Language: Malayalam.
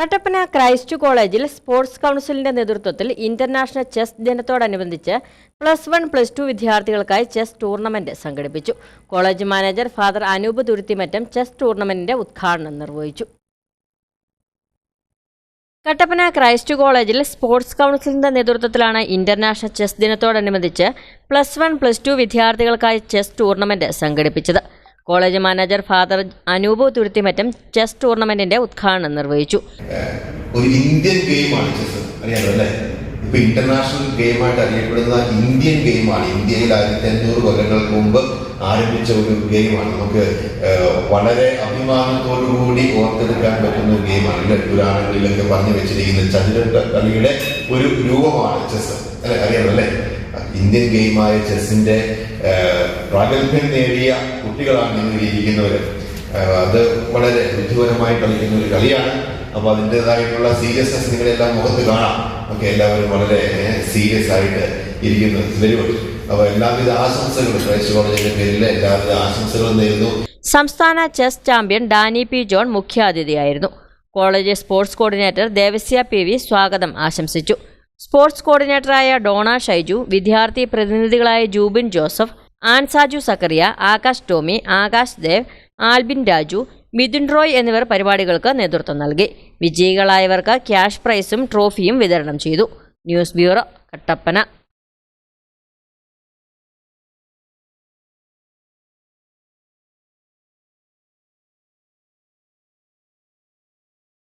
കട്ടപ്പന ക്രൈസ്റ്റ് കോളേജിൽ സ്പോർട്സ് കൗൺസിലിന്റെ നേതൃത്വത്തിൽ ഇന്റർനാഷണൽ ചെസ് ദിനത്തോടനുബന്ധിച്ച് പ്ലസ് വൺ പ്ലസ് ടു വിദ്യാർത്ഥികൾക്കായി ചെസ് ടൂർണമെന്റ് സംഘടിപ്പിച്ചു. College manager father Anoop Thuruthimattam chess ടൂർണമെന്റിന്റെ ഉദ്ഘാടനം നിർവഹിച്ചു. കട്ടപ്പന ക്രൈസ്റ്റ് കോളേജിൽ സ്പോർട്സ് കൗൺസിലിന്റെ നേതൃത്വത്തിലാണ് ഇന്റർനാഷണൽ ചെസ് ദിനത്തോടനുബന്ധിച്ച് പ്ലസ് വൺ പ്ലസ് ടു വിദ്യാർത്ഥികൾക്കായി ചെസ് ടൂർണമെന്റ് സംഘടിപ്പിച്ചത്. College manager father Anoop Thuruthimattam chess ടൂർണമെന്റിന്റെ ഉദ്ഘാടനം നിർവഹിച്ചു. ഒരു ഇന്ത്യൻ ഗെയിമാണ് ചെസ്. അറിയാമല്ലേ ഇപ്പൊ ഇന്റർനാഷണൽ ഗെയിമായിട്ട് അറിയപ്പെടുന്ന ഇന്ത്യൻ ഗെയിമാണ്. ഇന്ത്യയിൽ ആയിരത്തി അഞ്ഞൂറ് കൊല്ലങ്ങൾക്ക് മുമ്പ് ആരംഭിച്ച ഒരു ഗെയിമാണ്. നമുക്ക് വളരെ അഭിമാനത്തോടുകൂടി ഓർത്തെടുക്കാൻ പറ്റുന്ന ഒരു ഗെയിമാണ് അല്ലെ? പുരാണങ്ങളിലൊക്കെ പറഞ്ഞു വെച്ചിരിക്കുന്ന ചതുരംഗ കളിയുടെ ഒരു രൂപമാണ് ചെസ്. അല്ലെ? അറിയാലോ അല്ലേ? ഇന്ത്യൻ ഗെയിമായ ചെസ്സിന്റെ പ്രാഗൽഭ്യം നേടിയ കുട്ടികളാണ് നിങ്ങൾ ഇരിക്കുന്നവർ അത് വളരെ ബുദ്ധിപരമായി കളിക്കുന്ന ഒരു കളിയാണ്. അപ്പൊ അതിന്റെതായിട്ടുള്ള സീരിയസ്നെസ് നിങ്ങളെല്ലാം മുഖത്ത് കാണാം. ഒക്കെ എല്ലാവരും വളരെ സീരിയസ് ആയിട്ട് ഇരിക്കുന്നു. വെരി അപ്പൊ എല്ലാവിധ ആശംസകളും ക്രൈസ്റ്റ് കോളേജിന്റെ പേരിൽ എല്ലാവിധ ആശംസകളും നേരുന്നു. സംസ്ഥാന chess champion Dani P John മുഖ്യാതിഥിയായിരുന്നു. College sports coordinator Devasya P V സ്വാഗതം ആശംസിച്ചു. സ്പോർട്സ് കോർഡിനേറ്ററായ ഡോണ ഷൈജു വിദ്യാർത്ഥി പ്രതിനിധികളായ ജൂബിൻ ജോസഫ് ആൻസാജു സക്കറിയ ആകാശ് ടോമി ആകാശ് ദേവ് ആൽബിൻ രാജു മിഥുൻ റോയ് എന്നിവർ പരിപാടികൾക്ക് നേതൃത്വം നൽകി. വിജയികളായവർക്ക് ക്യാഷ് പ്രൈസും ട്രോഫിയും വിതരണം ചെയ്തു. News bureau Kattappana.